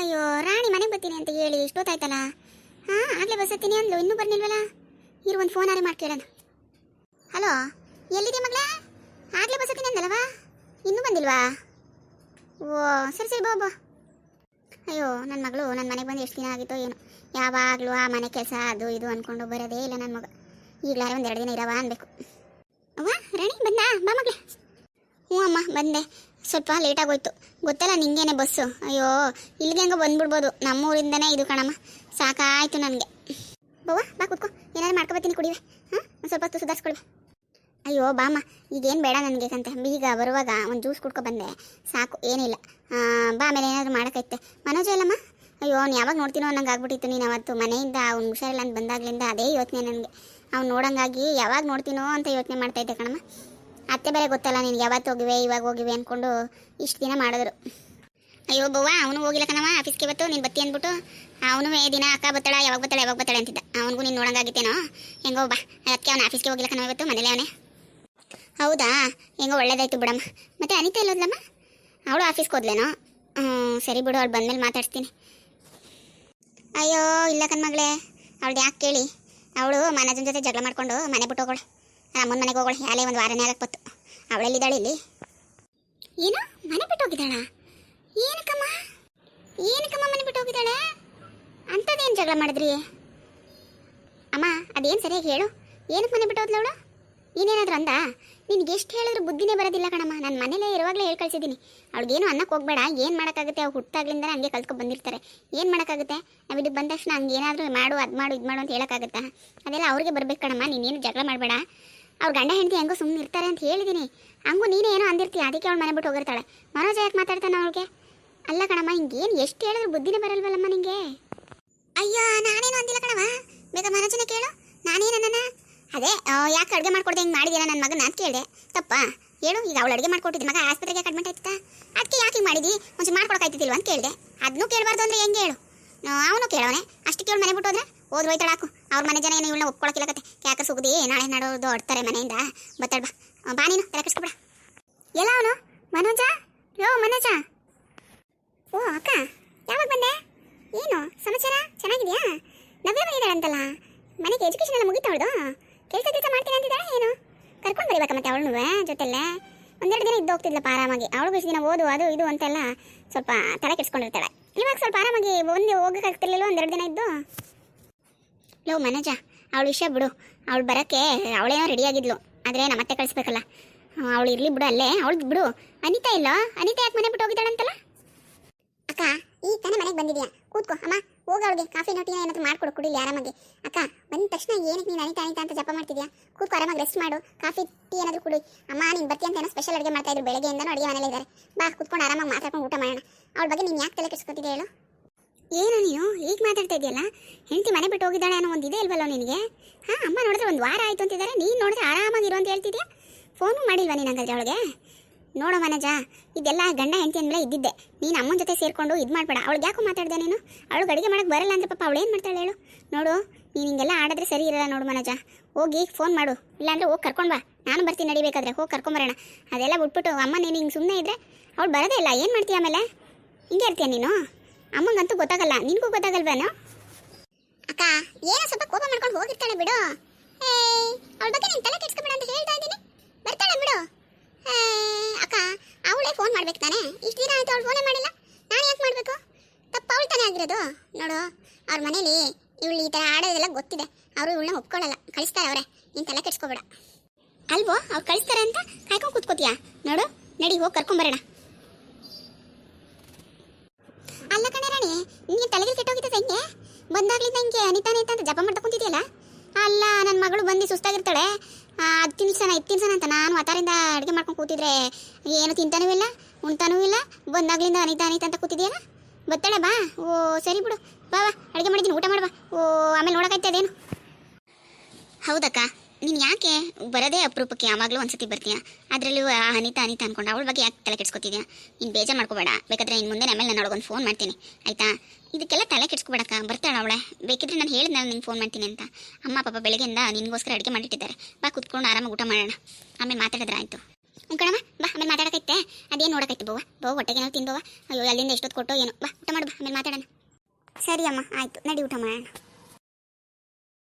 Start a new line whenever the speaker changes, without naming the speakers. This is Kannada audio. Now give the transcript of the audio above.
ಅಯ್ಯೋ, ರಾಣಿ ಮನೆಗೆ ಬರ್ತೀನಿ ಅಂತ ಹೇಳಿ ಇಷ್ಟೊತ್ತಾಯ್ತಲ್ಲ ಹಾಂ, ಆಗಲೇ ಬಸತೀನಿ ಅಂದ್ಲು, ಇನ್ನೂ ಬರ್ನಿಲ್ವಲ್ಲ ಇರು, ಒಂದು ಫೋನ್ ಆರೆ ಮಾಡಿ ಕೇಳೋಣ ಹಲೋ ಎಲ್ಲಿದೆ ಮಗಳೇ? ಆಗಲೇ ಬಸ್ ಹತ್ತೀನಿ ಅಂದಲ್ಲವಾ? ಇನ್ನೂ ಬಂದಿಲ್ವಾ? ಓ, ಸರಿ ಸರಿ, ಬಾ ಅಯ್ಯೋ ನನ್ನ ಮಗಳು ನನ್ನ ಮನೆಗೆ ಬಂದು ಎಷ್ಟು ದಿನ ಆಗಿತ್ತು ಏನು. ಯಾವಾಗಲೂ ಆ ಮನೆ ಕೆಲಸ, ಅದು, ಇದು ಅಂದ್ಕೊಂಡು ಬರೋದೇ ಇಲ್ಲ ನನ್ನ ಮಗ. ಈಗಲಾರೆ ಒಂದು ಎರಡು ದಿನ ಇರವಾ ಅನ್ಬೇಕು. ಅವ್ವ, ರಾಣಿ ಬಂದ ಬಾ ಮಗಳೇ. ಹ್ಞೂ ಅಮ್ಮ, ಬಂದೆ. ಸ್ವಲ್ಪ ಲೇಟ್ ಆಗೋಯ್ತು. ಗೊತ್ತಲ್ಲ ನಿಂಗೇನೆ ಬಸ್ಸು ಅಯ್ಯೋ, ಇಲ್ಲಿಗೆ ಹಂಗೆ ಬಂದ್ಬಿಡ್ಬೋದು. ನಮ್ಮೂರಿಂದನೇ ಇದು ಕಣಮ್ಮ. ಸಾಕಾಯ್ತು ನನಗೆ. ಬವ್ವ, ಬಾ ಕೂತ್ಕೋ. ಏನಾದ್ರು ಮಾಡ್ಕೊಬತ್ತೀನಿ ಕುಡಿವೆ. ಹಾಂ ಸ್ವಲ್ಪ ಹೊತ್ತು ಸುಧಾರಿಸ್ಕೊಳ್ವೆ. ಅಯ್ಯೋ, ಬಾಮ್ಮ, ಈಗೇನು ಬೇಡ ನನಗೆ ಕಂತೆ. ಈಗ ಬರುವಾಗ ಒಂದು ಜ್ಯೂಸ್ ಕುಡ್ಕೊ ಬಂದೆ. ಸಾಕು, ಏನಿಲ್ಲ. ಬಾ, ಆಮೇಲೆ ಏನಾದರೂ ಮಾಡೋಕ್ಕೈತೆ ಮನೋಜ ಇಲ್ಲಮ್ಮ? ಅಯ್ಯೋ, ಅವ್ನು ಯಾವಾಗ ನೋಡ್ತೀನೋ ನಂಗೆ ಆಗ್ಬಿಟ್ಟಿತ್ತು ನೀನು ಅವತ್ತು. ಮನೆಯಿಂದ ಅವ್ನು ಹುಷಾರಿಲ್ಲ ಅಂತ ಬಂದಾಗ್ಲಿಂದ ಅದೇ ಯೋಚನೆ ನನಗೆ. ಅವ್ನು ನೋಡೋಂಗಾಗಿ ಯಾವಾಗ ನೋಡ್ತೀನೋ ಅಂತ ಯೋಚನೆ ಮಾಡ್ತಾ ಇದ್ದೆ ಕಣಮ್ಮ. ಅತ್ತೆ ಬೇರೆ ಗೊತ್ತಲ್ಲ, ನಿನ್ಗೆ ಯಾವತ್ತು ಹೋಗಿವೆ, ಇವಾಗ ಹೋಗಿವೆ ಅಂದ್ಕೊಂಡು ಇಷ್ಟು ದಿನ ಮಾಡಿದ್ರು. ಅಯ್ಯೋ ಬವ್ವ, ಅವನು ಹೋಗಿಲ್ಲ ಕಣವ ಆಫೀಸ್ಗೆ ಇವತ್ತು, ನೀನು ಬತ್ತಿ ಅಂದ್ಬಿಟ್ಟು, ಅವನು ದಿನ ಅಕ್ಕ ಬತ್ತಳ ಯಾವಾಗ ಬತ್ತಳ ಯಾವಾಗ ಬತ್ತಾಳೆ ಅಂತಿದ್ದ. ಅವನಿಗೂ ನೀನು ನೋಡಂಗಾಗಿತ್ತೇನೋ? ಹೆಂಗೋ ಬಾ, ಅದಕ್ಕೆ ಅವನು ಆಫೀಸ್ಗೆ ಹೋಗಿಲ್ಲ ಕಣವ ಇವತ್ತು, ಮನೇಲೆ ಅವನೇ. ಹೌದಾ? ಹೆಂಗೋ ಒಳ್ಳೇದಾಯ್ತು ಬಿಡಮ್ಮ. ಮತ್ತೆ ಅನಿತಾ ಇಲ್ಲೋದ್ಲಮ್ಮ ಅವಳು ಆಫೀಸ್ಗೆ ಹೋದ್ಲೇನೋ? ಹ್ಞೂ ಸರಿ ಬಿಡು, ಅವಳು ಬಂದಮೇಲೆ ಮಾತಾಡ್ತೀನಿ ಅಯ್ಯೋ, ಇಲ್ಲ ಕಣ್ಮಗಳೇ. ಅವಳು ಯಾಕೆ ಕೇಳಿ? ಅವಳು ಮನಜನ ಜೊತೆ ಜಗಳ ಮಾಡ್ಕೊಂಡು ಮನೆ ಬಿಟ್ಟು ಹೋಗೋಳು. ಅಮ್ಮನ ಮನೆಗೆ ಹೋಗೋಳು. ಹ್ಯಾಲೆ ಒಂದು ವಾರನೇ ಆಗಕ್ಕೆ ಅವಳೆಲ್ಲಿದ್ದಾಳೆ ಇಲ್ಲಿ? ಏನು ಮನೆ ಬಿಟ್ಟು ಹೋಗಿದ್ದಾಳ? ಏನಕ್ಕಮ್ಮ? ಏನಕ್ಕಮ್ಮ ಮನೆ ಬಿಟ್ಟು ಹೋಗಿದ್ದಾಳೆ? ಅಂಥದ್ದೇನು ಜಗಳ ಮಾಡಿದ್ರಿ? ಅಮ್ಮ, ಅದೇನು ಸರಿಯಾಗಿ ಹೇಳು. ಏನಕ್ಕೆ ಮನೆ ಬಿಟ್ಟು ಹೋದ್ಲವಳು ನೀನೇನಾದ್ರೂ ಅಂದ? ನಿನ್ಗೆ ಎಷ್ಟು ಹೇಳಿದ್ರು ಬುದ್ಧಿನೇ ಬರೋದಿಲ್ಲ ಕಣಮ್ಮ. ನಾನು ಮನೇಲೇ ಇರುವಾಗಲೇ ಹೇಳಿ ಕಳ್ಸಿದ್ದೀನಿ ಅವ್ಳಿಗೇನು ಅನ್ನಕ್ಕೆ ಹೋಗಬೇಡ. ಏನು ಮಾಡೋಕ್ಕಾಗುತ್ತೆ? ಅವ್ರು ಹುಟ್ಟಾಗ್ಲಿಂದ ಹಂಗೆ ಕಲ್ತ್ಕೊ ಬಂದಿರ್ತಾರೆ. ಏನು ಮಾಡೋಕ್ಕಾಗುತ್ತೆ? ನಾವು ಇದಕ್ಕೆ ಬಂದ ತಕ್ಷಣ ಹಂಗೆ ಏನಾದರೂ ಮಾಡು, ಅದು ಮಾಡು, ಇದು ಮಾಡು ಅಂತ ಹೇಳೋಕ್ಕಾಗುತ್ತಾ? ಅದೆಲ್ಲ ಅವ್ರಿಗೆ ಬರಬೇಕು ಕಣಮ್ಮ. ನೀನೇನು ಜಗಳ ಮಾಡಬೇಡ. ಅವ್ರ ಗಂಡ ಹೆಂಡತಿ ಹೆಂಗೋ ಸುಮ್ಮನೆ ಇರ್ತಾರೆ ಅಂತ ಹೇಳಿದ್ದೀನಿ ಹಂಗೂ ನೀನೇ ಏನೋ ಅಂದಿರ್ತೀಯ? ಅದಕ್ಕೆ ಅವ್ಳು ಮನೆ ಬಿಟ್ಟು ಹೋಗಿರ್ತಾಳೆ. ಮನೋಜ ಯಾಕೆ ಮಾತಾಡ್ತಾನೆ ಅವಳಿಗೆ? ಅಲ್ಲ ಕಣಮ್ಮ, ಹಿಂಗೇನು ಎಷ್ಟು ಹೇಳಿದ್ರು ಬುದ್ಧಿನೇ ಬರಲ್ವಲ್ಲಮ್ಮ ನಿಂಗೆ? ಅಯ್ಯೋ, ನಾನೇನು ಅಂದಿಲ್ಲ ಕಣವ ಬೇಗ ಮನೋಜನ ಕೇಳು. ನಾನೇನನ್ನ ಅದೇ ಯಾಕೆ ಅಡುಗೆ ಮಾಡ್ಕೊಡ್ದೆ, ಹಿಂಗೆ ಮಾಡಿದೀನ ನನ್ನ ಮಗನ ಅಂತ ಕೇಳಿದೆ. ತಪ್ಪ? ಹೇಳು, ಈಗ ಅವಳು ಅಡುಗೆ ಮಾಡ್ಕೊಟ್ಟಿದ್ದ ಮಗ ಆಸ್ಪತ್ರೆಗೆ ಅಡ್ಮಿಟ್ ಆಯ್ತಾ ಅದಕ್ಕೆ ಯಾಕೆ ಮಾಡಿದಿ? ಮುಂಚೆ ಮಾಡ್ಕೊಡಕ್ಕಾಯ್ತಿದ್ದಿಲ್ವ ಅಂತ ಕೇಳಿದೆ. ಅದನ್ನೂ ಕೇಳಬಾರ್ದು ಅಂದರೆ ಹೆಂಗೆ ಹೇಳು? ಅವನು ಕೇಳೋನೆ ಅಷ್ಟು ಕೇಳಿ ಮನೆ ಬಿಟ್ಟು ಹೋದ್ರೆ ಹೋದ್ರೆ ಹೋಯ್ತಾಳ, ಹಾಕು. ಅವ್ರ ಮನೆ ಜನ ಏನು ಇವಳನ್ನ ಒಪ್ಕೊಳಕಿಲ್ಲ ಕತೆ. ಯಾಕೆ ಸುಗ್ದಿ? ನಾಳೆ ನಡೋದು ಹೊಡ್ತಾರೆ ಮನೆಯಿಂದ. ಬತ್ತಾಳ ಬಾ ಬಾ ನೀನು, ತಲೆ ಕೆಡ್ಸ್ಕೊಬೇಡ. ಎಲ್ಲ ಅವನು? ಮನೋಜ? ಯೋ, ಮನೋಜ. ಓ, ಅಕ್ಕ. ಯಾವಾಗ ಬಂದೆ? ಏನು? ಸಮಾಚಾರ? ಚೆನ್ನಾಗಿದ್ಯಾ? ನವ್ಯ ಬಂದಿದ್ದಾಳಂತಲ್ಲ? ಮನೆಗೆ ಎಜುಕೇಶನ್ ಎಲ್ಲ ಮುಗಿತಾ ಅವಳು ಕೆಲಸ ಕೆಲಸ ಮಾಡ್ತೀನಿ ಅಂತಿದ್ದಾಳೆ, ಏನು? ಕರ್ಕೊಂಡು ಬರೀಬೇಕ ಮತ್ತೆ ಅವಳು ಜೊತೆಲ್ಲೇ? ಒಂದೆರಡು ದಿನ ಇದ್ದು ಹೋಗ್ತಿದ್ಲಪ್ಪ ಆರಾಮಾಗಿ ಅವಳು ಇಷ್ಟು ದಿನ ಓದು, ಅದು, ಇದು ಅಂತೆಲ್ಲ ಸ್ವಲ್ಪ ತಲೆ ಕೆಡ್ಸ್ಕೊಂಡಿರ್ತಾಳೆ. ಇವಾಗ ಸ್ವಲ್ಪ ಆರಾಮಾಗಿ ಒಂದು ಹೋಗಕ್ಕಾಗ್ತಿರ್ಲಿಲ್ಲ ಒಂದೆರಡು ದಿನ ಇದ್ದು? ಲೋ, ಮನೋಜ, ಅವಳ ವಿಷಯ ಬಿಡು. ಅವಳು ಬರೋಕ್ಕೆ ಅವಳೇನೋ ರೆಡಿ ಆಗಿದ್ಲು. ಆದರೆ ನಮ್ಮತ್ತೆ ಕಳಿಸ್ಬೇಕಲ್ಲ. ಅವಳು ಇರಲಿ ಬಿಡು ಅಲ್ಲೇ. ಅವಳು ಬಿಡು. ಅನಿತಾ ಇಲ್ಲ? ಅನಿತಾ ಯಾಕೆ ಮನೆ ಬಿಟ್ಟು ಹೋಗಿದ್ದಾಳಂತಲ್ಲ? ಅಕ್ಕ, ಈ ತಾನೇ ಮನೆಗೆ ಬಂದಿದ್ಯಾ? ಕೂತ್ಕೋ, ಅಮ್ಮ. ಹೋಗ ಅವಳಿಗೆ. ಕಾಫಿ ನೋಟಿನ ಏನಾದರೂ ಮಾಡ್ಕೊಡು, ಕುಡಿಲಿ ಆರಾಮಾಗಿ. ಅಕ್ಕ, ಬಂದ ತಕ್ಷಣ ಏನಕ್ಕೆ ನೀನು ಅನಿತಾ ಅನಿತಾ ಅಂತ ಜಪ ಮಾಡ್ತಿದ್ಯಾ? ಕೂತ್ಕೋ, ಆರಾಮಾಗಿ ರೆಸ್ಟ್ ಮಾಡು. ಕಾಫಿ, ಟೀ ಏನಾದರೂ ಕುಡಿ. ಅಮ್ಮ, ನೀನು ಬರ್ತಿ ಅಂತ ಏನೋ ಸ್ಪೆಷಲ್ ಅಡುಗೆ ಮಾಡ್ತಾ ಇದ್ರು. ಬೆಳಗ್ಗೆಯಿಂದನೂ ಅಡುಗೆ ಮನೇಲಿ ಇದ್ದಾರೆ ಬಾ, ಕೂತ್ಕೊಂಡು ಆರಾಮಾಗಿ ಮಾತಾಡ್ಕೊಂಡು ಊಟ ಮಾಡೋಣ. ಅವಳ ಬಗ್ಗೆ ನೀನು ಯಾಕೆ ತಲೆ ಕೆಡಿಸ್ಕೊತಿದ್ದೆ ಹೇಳು? ಏನು ನೀನು? ಈಗ ಮಾತಾಡ್ತಾ ಇದೆಯಲ್ಲ? ಹೆಂಡತಿ ಮನೆ ಬಿಟ್ಟು ಹೋಗಿದ್ದಾಳೆ ಅನ್ನೋ ಒಂದು ಇದೆ ಇಲ್ವಲ್ಲ ನಿನಗೆ? ಹಾಂ, ಅಮ್ಮ ನೋಡಿದ್ರೆ ಒಂದು ವಾರ ಆಯಿತು ಅಂತಿದ್ದಾರೆ ನೀನು ನೋಡಿದ್ರೆ ಆರಾಮಾಗಿರು ಅಂತ ಹೇಳ್ತಿದ್ಯಾ? ಫೋನು ಮಾಡಿಲ್ವಾ ನೀನು ಹಂಗಾದ್ರೆ ಅವಳಿಗೆ? ನೋಡೋ ಮನಜ, ಇದೆಲ್ಲ ಗಂಡ ಹೆಂಡತಿ ಅಂದಮೇಲೆ ಇದ್ದಿದ್ದೆ. ನೀನು ಅಮ್ಮನ ಜೊತೆ ಸೇರಿಕೊಂಡು ಇದು ಮಾಡಬೇಡ. ಅವಳಿಗೆ ಯಾಕೋ ಮಾತಾಡ್ದೆ ನೀನು? ಅವಳು ಅಡುಗೆ ಮಾಡಕ್ಕೆ ಬರಲ್ಲ ಅಂದ್ರೆ ಪಾಪ ಅವಳು ಏನು ಮಾಡ್ತಾಳೆ ಹೇಳು? ನೋಡು, ನೀನು ಹಿಂಗೆಲ್ಲ ಆಡಿದ್ರೆ ಸರಿ ಇರಲ್ಲ ನೋಡು ಮನಜ. ಹೋಗಿ ಫೋನ್ ಮಾಡು. ಇಲ್ಲಾಂದ್ರೆ ಹೋಗಿ ಕರ್ಕೊಂಡು ಬಾ. ನಾನು ಬರ್ತೀನಿ ನಡಿಬೇಕಾದ್ರೆ. ಹೋಗಿ ಕರ್ಕೊಂಬರೋಣ. ಅದೆಲ್ಲ ಬಿಟ್ಬಿಟ್ಟು ಅಮ್ಮ ನೀನು ಹಿಂಗೆ ಸುಮ್ಮನೆ ಇದ್ದರೆ ಅವಳು ಬರೋದೇ ಇಲ್ಲ. ಏನು ಮಾಡ್ತೀಯ ಆಮೇಲೆ? ಹಿಂಗೆ ಇರ್ತೀಯ ನೀನು? ಅಮ್ಮಂಗಂತೂ ಗೊತ್ತಾಗಲ್ಲ. ನಿನಗೂ ಗೊತ್ತಾಗಲ್ವೇನೋ? ಅಕ್ಕ, ಏನೋ ಸ್ವಲ್ಪ ಕೋಪ ಮಾಡ್ಕೊಂಡು ಹೋಗಿರ್ತಾಳೆ ಬಿಡು. ಅವಳ ಬಗ್ಗೆ ನೀನು ತಲೆ ಕೆಡ್ಸ್ಕೊಬೇಡ ಅಂತ ಹೇಳ್ತಾ ಇದ್ದೀನಿ. ಬರ್ತಾಳೆ ಬಿಡು. ಅಕ್ಕ, ಅವಳೇ ಫೋನ್ ಮಾಡ್ಬೇಕು ತಾನೆ? ಇಷ್ಟು ದಿನ ಆಯ್ತು ಅವಳು ಫೋನೇ ಮಾಡಿಲ್ಲ. ನಾನು ಯಾಕೆ ಮಾಡಬೇಕು? ತಪ್ಪು ಅವಳು ತಾನೇ ಆಗಿರೋದು. ನೋಡು, ಅವ್ರ ಮನೇಲಿ ಇವಳು ಈ ಥರ ಆಡೋದೆಲ್ಲ ಗೊತ್ತಿದೆ. ಅವರು ಇವಳನ್ನ ಒಪ್ಕೊಳ್ಳಲ್ಲ. ಕಳಿಸ್ತಾರೆ ಅವರೇ. ನೀನು ತಲೆ ಕೆಡ್ಸ್ಕೊಬೇಡ. ಅಲ್ವೋ, ಅವ್ರು ಕಳಿಸ್ತಾರೆ ಅಂತ ಕಾಯ್ಕೊಂಡು ಕೂತ್ಕೋತೀಯಾ? ನೋಡು, ನಡಿ ಹೋಗಿ ಕರ್ಕೊಂಬರೋಣ ಅಲ್ಲ ಕಣೆ ರಾಣಿ, ನೀನು ತಲೆಗೆ ಕೆಟ್ಟೋಗಿದ್ದ ಹೆಂಗೆ ಬಂದಾಗ್ಲಿಂದ ಹಿಂಗೆ ಅನಿತಾ ಅಂತ ಜಪ ಮಾಡ್ತಾ ಕುಂತಿದ್ಯಲ್ಲ? ಅಲ್ಲ ನನ್ನ ಮಗಳು ಬಂದು ಸುಸ್ತಾಗಿರ್ತಾಳೆ. ಅದು ತಿನ್ಸನ ಇದು ತಿನ್ಸನ ಅಂತ ನಾನು ಅತಾರಿಂದ ಅಡುಗೆ ಮಾಡ್ಕೊಂಡು ಕೂತಿದ್ರೆ ಏನು ತಿಂತಾನೂ ಇಲ್ಲ, ಉಣ್ತಾನೂ ಇಲ್ಲ, ಬಂದಾಗ್ಲಿಂದ ಅನಿತಾ ಅನಿತಾ ಅಂತ ಕೂತಿದ್ಯಲ್ಲ? ಬತ್ತಾಳೆ ಬಾ. ಓ, ಸರಿ ಬಿಡು. ಬಾ ಬಾ, ಅಡುಗೆ ಮಾಡಿದ್ದೀನಿ, ಊಟ ಮಾಡುವ ಓ, ಆಮೇಲೆ ನೋಡೋಕಾಯ್ತದೇನು ಹೌದಕ್ಕ. ನೀನು ಯಾಕೆ ಬರೋದೇ ಅಪರೂಪಕ್ಕೆ ಯಾವಾಗಲೂ ಒಂದ್ಸತಿ ಬರ್ತೀಯ? ಅದರಲ್ಲೂ ಆ ಅನಿತಾ ಅನಿತಾ ಅನ್ಕೊಂಡು ಅವಳ ಬಗ್ಗೆ ಯಾಕೆ ತಲೆ ಕೆಡ್ಸ್ಕೊತಿದ್ಯಾ? ನೀನು ಬೇಜಾರು ಮಾಡ್ಕೋಬೇಡ. ಬೇಕಾದ್ರೆ ಇನ್ನು ಮುಂದೆ ಆಮೇಲೆ ನಾನು ಒಂದು ಫೋನ್ ಮಾಡ್ತೀನಿ. ಆಯಿತಾ? ಇದಕ್ಕೆಲ್ಲ ತಲೆ ಕೆಡ್ಸ್ಕೊಬೇಡಕ್ಕ. ಬರ್ತಾಳ ಅವಳೆ. ಬೇಕಿದ್ರೆ ನಾನು ಹೇಳಿದ್ ನಾನು ನಿಂಗೆ ಫೋನ್ ಮಾಡ್ತೀನಿ ಅಂತ. ಅಮ್ಮ, ಪಾಪ ಬೆಳಗ್ಗೆಯಿಂದ ನಿನಗೋಸ್ಕರ ಅಡುಗೆ ಮಾಡಿಟ್ಟಿದ್ದಾರೆ ಬಾ ಕುತ್ಕೊಂಡು ಆರಾಮಾಗಿ ಊಟ ಮಾಡೋಣ. ಆಮೇಲೆ ಮಾತಾಡಿದ್ರೆ ಆಯಿತು. ಕಣಮ್ಮ. ಬಾ, ಆಮೇಲೆ ಮಾತಾಡಕೈತೆ. ಅದೇನು ನೋಡಕೈತೆ ಬೋವ ಬೋ ಹೊಟ್ಟೆಗೆ ನಾವು ತಿಂದವ ಅಯ್ಯೋ, ಅಲ್ಲಿಂದ ಎಷ್ಟೊತ್ತು ಕೊಟ್ಟೋ ಏನೋ. ಬಾ, ಊಟ ಮಾಡು, ಬಾ. ಆಮೇಲೆ ಮಾತಾಡೋಣ. ಸರಿ ಅಮ್ಮ, ಆಯಿತು. ನಡಿ ಊಟ ಮಾಡೋಣ.